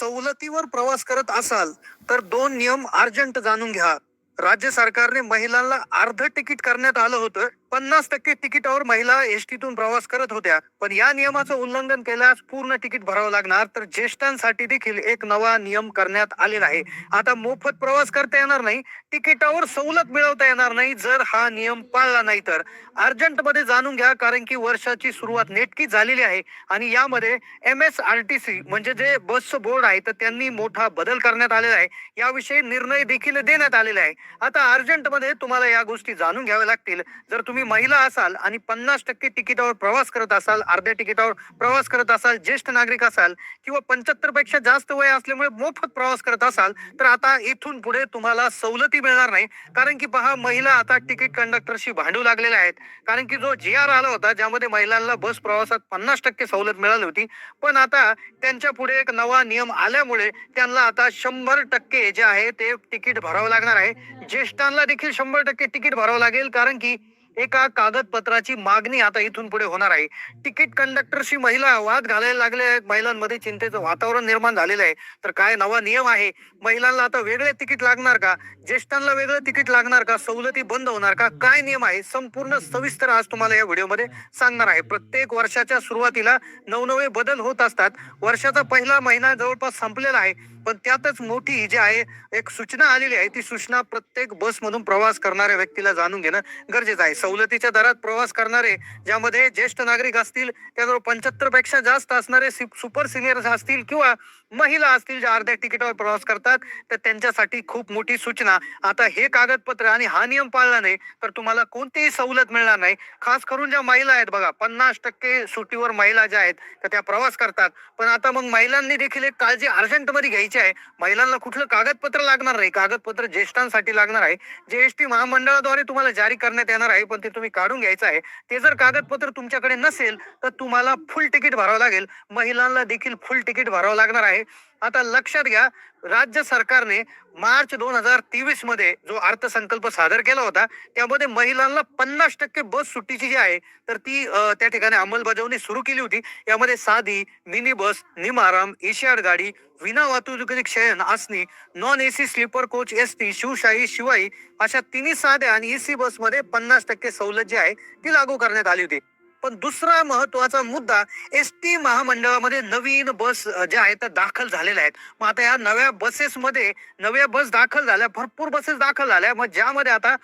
सवलतीवर प्रवास करत असाल तर दोन नियम अर्जंट जाणून घ्या. राज्य सरकारने महिलांना अर्ध तिकीट करण्यात आलं होतं पन्नास टक्के तिकिटावर महिला एसटीतून प्रवास करत होत्या. पण या नियमाचं उल्लंघन केल्यास पूर्ण तिकीट भरावं लागणार. तर ज्येष्ठांसाठी देखील एक नवा नियम करण्यात आलेला आहे. आता मोफत प्रवास करता येणार नाही. तिकिटावर सवलत मिळवता येणार नाही जर हा नियम पाळला नाही तर. अर्जंटमध्ये जाणून घ्या कारण की वर्षाची सुरुवात नेटकी झालेली आहे. आणि यामध्ये M S R T C म्हणजे जे बसचं बोर्ड आहे तर त्यांनी मोठा बदल करण्यात आलेला आहे. याविषयी निर्णय देखील देण्यात आलेला आहे. आता अर्जंटमध्ये तुम्हाला या गोष्टी जाणून घ्याव्या लागतील. जर तुम्ही महिला असाल आणि पन्नास टक्के तिकिटावर प्रवास करत असाल अर्ध्या तिकिटावर प्रवास करत असाल ज्येष्ठ नागरिक असाल किंवा पंच्याहत्तरपेक्षा जास्त वय असल्यामुळे मोफत प्रवास करत असाल तर आता इथून पुढे तुम्हाला सवलती मिळणार नाही. कारण की पहा महिला आता तिकीट कंडक्टरशी भांडू लागलेल्या आहेत. कारण की जो जी आर आला होता ज्यामध्ये महिलांना बस प्रवासात पन्नास टक्के सवलत मिळाली होती पण आता त्यांच्या पुढे एक नवा नियम आल्यामुळे त्यांना आता शंभर टक्के जे आहे ते तिकीट भरावं लागणार आहे. ज्येष्ठांना देखील शंभर टक्के तिकीट भरावं लागेल कारण की एका कागदपत्राची मागणी आता इथून पुढे होणार आहे. तिकीट कंडक्टरशी महिला वाद घालायला लागले आहेत. महिलांमध्ये चिंतेचं वातावरण निर्माण झालेलं आहे. तर काय नवा नियम आहे? महिलांना आता वेगळे तिकीट लागणार का? ज्येष्ठांना वेगळं तिकीट लागणार का? सवलती बंद होणार का? काय नियम आहे? संपूर्ण सविस्तर आज तुम्हाला या व्हिडिओमध्ये सांगणार आहे. प्रत्येक वर्षाच्या सुरुवातीला नवनवे बदल होत असतात. वर्षाचा पहिला महिना जवळपास संपलेला आहे. पण त्यातच मोठी जी आहे एक सूचना आलेली आहे. ती सूचना प्रत्येक बसमधून प्रवास करणाऱ्या व्यक्तीला जाणून घेणं गरजेचं आहे. सवलतीच्या दरात प्रवास करणारे ज्यामध्ये ज्येष्ठ नागरिक असतील त्याबरोबर पंच्याहत्तरपेक्षा जास्त असणारे सुपर सिनियर असतील किंवा महिला असतील ज्या अर्ध्या तिकिटावर प्रवास करतात तर त्यांच्यासाठी खूप मोठी सूचना. आता हे कागदपत्र आणि हा नियम पाळला नाही तर तुम्हाला कोणतीही सवलत मिळणार नाही. खास करून ज्या महिला आहेत बघा पन्नास टक्के सुट्टीवर महिला ज्या आहेत तर त्या प्रवास करतात. पण आता मग महिलांनी देखील एक काळजी अर्जंटमध्ये घ्यायची करायची आहे. महिलांना कुठलं कागदपत्र लागणार नाही. कागदपत्र ज्येष्ठांसाठी लागणार आहे. जे टी महामंडळाद्वारे तुम्हाला जारी करण्यात येणार आहे पण ते तुम्ही काढून घ्यायचं आहे. ते जर कागदपत्र तुमच्याकडे नसेल तर तुम्हाला फुल तिकीट भरावं लागेल. महिलांना देखील फुल तिकीट भरावं लागणार आहे. आता लक्षात घ्या राज्य सरकारने मार्च दोन हजार तेवीसमध्ये जो अर्थसंकल्प सादर केला होता त्यामध्ये महिलांना पन्नास टक्के बस सुट्टीची जी आहे तर ती त्या ठिकाणी अंमलबजावणी सुरू केली होती. यामध्ये साधी मिनी बस निमाराम एशियाड गाडी विना वाहतुकीची शयन आसनी non AC sleeper coach S T Shivshahi Shivai अशा तिन्ही साध्या आणि एसी बसमध्ये पन्नास टक्के सवलत जी आहे ती लागू करण्यात आली होती. पण दुसरा महत्त्वाचा मुद्दा एस टी महामंडळामध्ये नवीन बस ज्या आहेत त्या दाखल झालेल्या आहेत. मग आता या नव्या बसेसमध्ये नव्या बस दाखल झाल्या भरपूर बसेस दाखल झाल्या. मग ज्यामध्ये आता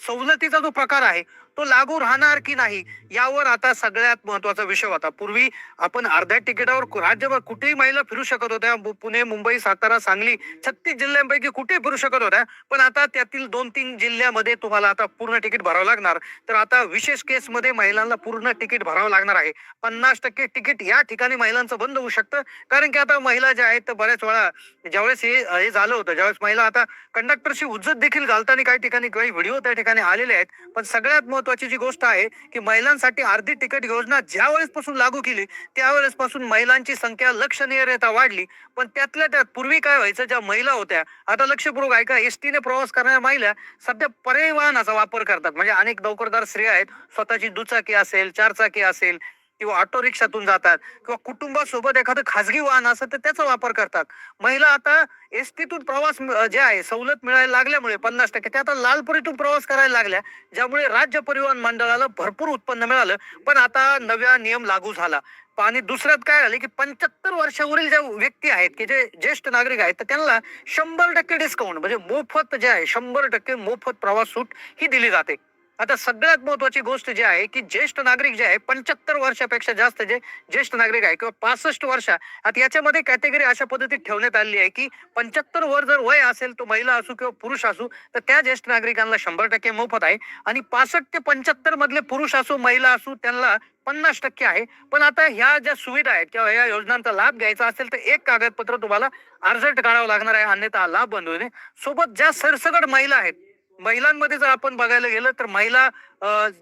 सवलतीचा जो प्रकार आहे तो लागू राहणार की नाही यावर आता सगळ्यात महत्त्वाचा विषय होता. पूर्वी आपण अर्ध्या तिकिटावर राज्यभर कुठेही महिला फिरू शकत होत्या. पुणे मुंबई सातारा सांगली छत्तीस जिल्ह्यांपैकी कुठेही फिरू शकत होत्या. पण आता त्यातील दोन तीन जिल्ह्यामध्ये तुम्हाला आता पूर्ण तिकीट भरावं लागणार. तर आता विशेष केसमध्ये महिलांना पूर्ण तिकीट भरावं लागणार आहे. पन्नास टक्के तिकीट या ठिकाणी महिलांचं बंद होऊ शकतं. कारण की आता महिला ज्या आहेत तर बऱ्याच वेळा ज्यावेळेस हे हे झालं होतं ज्यावेळेस महिला आता कंडक्टरशी उज्जत देखील घालताना काही ठिकाणी काही व्हिडिओ त्या ठिकाणी आलेले आहेत. पण सगळ्यात महत्वाची जी गोष्ट आहे की महिलांसाठी अर्धी तिकीट योजना ज्या वेळेसपासून लागू केली त्यावेळेसपासून महिलांची संख्या लक्षणीयरित्या वाढली. पण त्यातल्या त्यात पूर्वी काय व्हायचं ज्या महिला होत्या आता लक्षपूर्वक ऐका एसटीने प्रवास करणाऱ्या महिला सध्या पर्यायी वाहनाचा वापर करतात. म्हणजे अनेक नोकरदार स्त्रिया आहेत स्वतःची दुचाकी असेल चारचाकी असेल किंवा ऑटो रिक्षातून जातात किंवा कुटुंबासोबत एखादं खासगी वाहन असेल तर त्याचा वापर करतात. महिला आता एसटीतून प्रवास जे आहे सवलत मिळायला लागल्यामुळे पन्नास टक्के त्या आता लालपुरीतून प्रवास करायला लागल्या ज्यामुळे राज्य परिवहन मंडळाला भरपूर उत्पन्न मिळालं पण आता नव्या नियम लागू झाला. आणि दुसऱ्यात काय झालं की पंच्याहत्तर वर्षावरील ज्या व्यक्ती आहेत की जे ज्येष्ठ नागरिक आहेत तर त्यांना शंभर टक्के डिस्काउंट म्हणजे मोफत जे आहे शंभर टक्के मोफत प्रवास सूट ही दिली जाते. आता सगळ्यात महत्वाची गोष्ट जी आहे की ज्येष्ठ नागरिक जे आहे पंच्याहत्तर वर्षापेक्षा जास्त जे ज्येष्ठ नागरिक आहे किंवा पासष्ट वर्ष आता याच्यामध्ये कॅटेगरी अशा पद्धतीत ठेवण्यात आली आहे की पंच्याहत्तर वर जर वय असेल तो महिला असू किंवा पुरुष असू तर त्या ज्येष्ठ नागरिकांना शंभर टक्के मोफत आहे. आणि पासष्ट ते पंच्याहत्तर मधले पुरुष असो महिला असू त्यांना पन्नास टक्के आहे. पण आता ह्या ज्या सुविधा आहेत किंवा या योजनांचा लाभ घ्यायचा असेल तर एक कागदपत्र तुम्हाला अर्जंट काढावं लागणार आहे अन्यथा लाभ बंद होईल सोबत ज्या सरसगट महिला आहेत महिलांमध्ये जर आपण बघायला गेलं तर महिला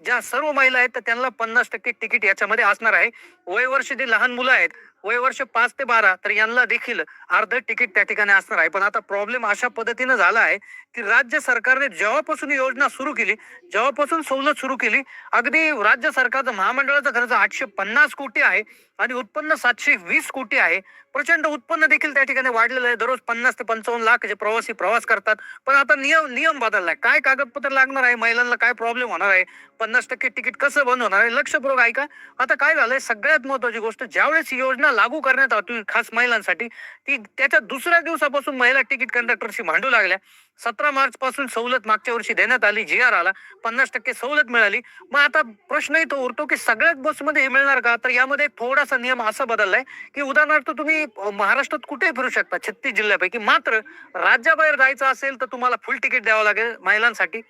ज्या सर्व महिला आहेत तर त्यांना पन्नास टक्के तिकीट याच्यामध्ये असणार आहे. वयवर्ष जे लहान मुलं आहेत वय वर्ष पाच ते बारा तर यांना देखील अर्ध तिकीट त्या ठिकाणी असणार आहे. पण आता प्रॉब्लेम अशा पद्धतीनं झाला आहे की राज्य सरकारने जेव्हापासून योजना सुरू केली जेव्हापासून सवलत सुरू केली अगदी राज्य सरकारचं महामंडळाचा खर्च आठशे पन्नास कोटी आहे आणि उत्पन्न सातशे वीस कोटी आहे. प्रचंड उत्पन्न देखील त्या ठिकाणी वाढलेलं आहे. दररोज पन्नास ते पंचावन्न लाख जे प्रवासी प्रवास करतात. पण आता नियम नियम बदललाय. काय कागदपत्र लागणार आहे? महिलांना काय प्रॉब्लेम होणार आहे? पन्नास टक्के तिकीट कसं बंद होणार आहे? लक्षपूर्वक ऐका. आता काय झालंय? सगळ्यात महत्वाची गोष्ट ज्यावेळेस ही योजना लागू करण्यात आली खास महिलांसाठी ती त्याच्या दुसऱ्या दिवसापासून महिला तिकीट कंडक्टरशी भांडू लागल्या. सतरा मार्च पासून सवलत मागच्या वर्षी देण्यात आली जी आर आला पन्नास टक्के सवलत मिळाली. मग आता प्रश्नही तो उरतो की सगळ्याच बसमध्ये हे मिळणार का? तर यामध्ये थोडासा नियम असा बदललाय की उदाहरणार्थ तुम्ही महाराष्ट्रात कुठेही फिरू शकता छत्तीस जिल्ह्यापैकी मात्र राज्याबाहेर जायचं असेल तर तुम्हाला फुल तिकीट द्यावं लागेल महिलांसाठी.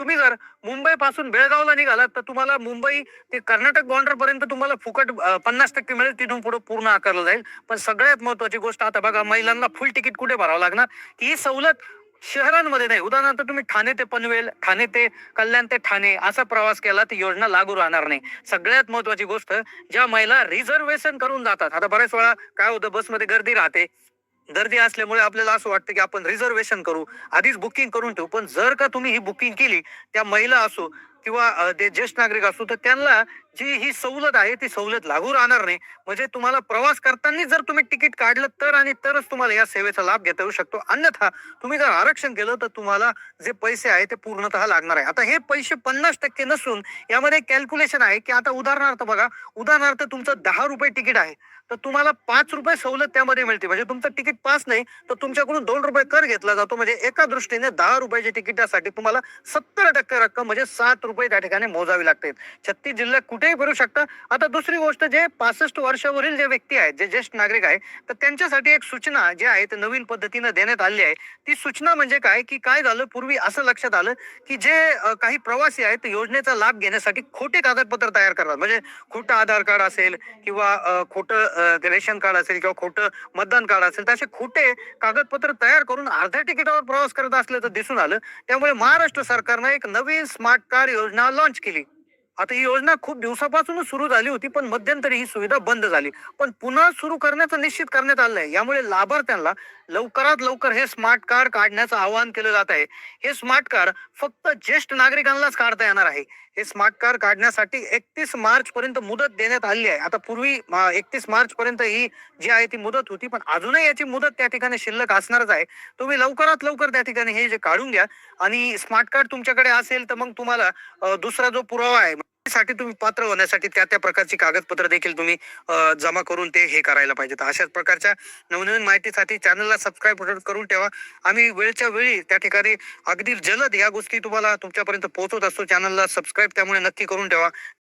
तुम्ही जर मुंबई पासून बेळगावला निघालात तर तुम्हाला मुंबई ते कर्नाटक बॉर्डर पर्यंत तुम्हाला फुकट पन्नास टक्के मिळेल. तिथून पुढे पूर्ण आकारलं जाईल. पण सगळ्यात महत्वाची गोष्ट आता बघा महिलांना फुल तिकीट कुठे भरावं लागणार? ही सवलत शहरांमध्ये नाही. उदाहरणार्थ तुम्ही ठाणे ते पनवेल ठाणे ते कल्याण ते ठाणे असा प्रवास केला ती योजना लागू राहणार नाही. सगळ्यात महत्वाची गोष्ट ज्या महिला रिझर्वेशन करून जातात. आता बऱ्याच वेळा काय होतं बसमध्ये गर्दी राहते. गर्दी असल्यामुळे आपल्याला असं वाटतं की आपण रिझर्वेशन करू आधीच बुकिंग करून ठेवू. पण जर का तुम्ही ही बुकिंग केली त्या महिला असो किंवा जे ज्येष्ठ नागरिक असो तर त्यांना जी ही सवलत आहे ती सवलत लागू राहणार नाही. म्हणजे तुम्हाला प्रवास करताना जर तुम्ही तिकीट काढलं तर आणि तरच तुम्हाला या सेवेचा लाभ घेता येऊ शकतो. अन्यथा तुम्ही जर आरक्षण केलं तर तुम्हाला जे पैसे आहे ते पूर्णतः लागणार आहे. आता हे पैसे पन्नास टक्के नसून यामध्ये कॅल्क्युलेशन आहे की आता उदाहरणार्थ बघा उदाहरणार्थ तुमचं दहा रुपये तिकीट आहे. तर तुम्हाला पाच रुपये सवलत त्यामध्ये मिळते. म्हणजे तुमचं तिकीट पास नाही तर तुमच्याकडून दोन रुपये कर घेतला जातो. म्हणजे एका दृष्टीने दहा रुपयाच्या तिकिटासाठी तुम्हाला सत्तर टक्के रक्कम म्हणजे सात रुपये त्या ठिकाणी मोजावी लागते. छत्तीस जिल्ह्यात कुठेही भरू शकता. आता दुसरी गोष्ट जे पासष्ट वर्षावरील जे व्यक्ती आहेत जे ज्येष्ठ नागरिक आहे तर त्यांच्यासाठी एक सूचना जी आहे ते नवीन पद्धतीनं देण्यात आली आहे. ती सूचना म्हणजे काय? की काय झालं? पूर्वी असं लक्षात आलं की जे काही प्रवासी आहेत योजनेचा लाभ घेण्यासाठी खोटे कागदपत्र तयार करतात. म्हणजे खोटं आधार कार्ड असेल किंवा खोटं रेशन कार्ड असेल किंवा खोटं मतदान कार्ड असेल तर असे खोटे कागदपत्र तयार करून अर्ध्या तिकिटावर प्रवास करत असल्याचं दिसून आलं. त्यामुळे महाराष्ट्र सरकारनं एक नवीन स्मार्ट कार्ड योजना लॉन्च केली. आता ही योजना खूप दिवसापासूनच सुरू झाली होती पण मध्यंतरी ही सुविधा बंद झाली. पण पुन्हा सुरू करण्याचं निश्चित करण्यात आलं आहे यामुळे लाभार्थ्यांना लवकरात लवकर हे स्मार्ट कार्ड काढण्याचं आवाहन केलं जात आहे. हे स्मार्ट कार्ड फक्त ज्येष्ठ नागरिकांनाच काढता येणार आहे. हे स्मार्ट कार्ड काढण्यासाठी एकतीस मार्च पर्यंत मुदत देण्यात आली आहे. आता पूर्वी एकतीस मार्च पर्यंत ही जी आहे ती मुदत होती पण अजूनही याची मुदत त्या ठिकाणी शिल्लक असणारच आहे. तुम्ही लवकरात लवकर त्या ठिकाणी हे जे काढून घ्या आणि स्मार्ट कार्ड तुमच्याकडे असेल तर मग तुम्हाला दुसरा जो पुरावा आहे साठी तुम्ही पात्र होण्यासाठी त्या त्या प्रकारची कागदपत्र देखील तुम्ही जमा करून ते हे करायला पाहिजेत. अशाच प्रकारच्या नवनवीन माहितीसाठी चॅनलला सबस्क्राईब करून ठेवा. आम्ही वेळच्या वेळी त्या ठिकाणी अगदी जलद या गोष्टी तुम्हाला तुमच्यापर्यंत पोहोचवत असतो. चॅनलला सबस्क्राईब त्यामुळे नक्की करून ठेवा.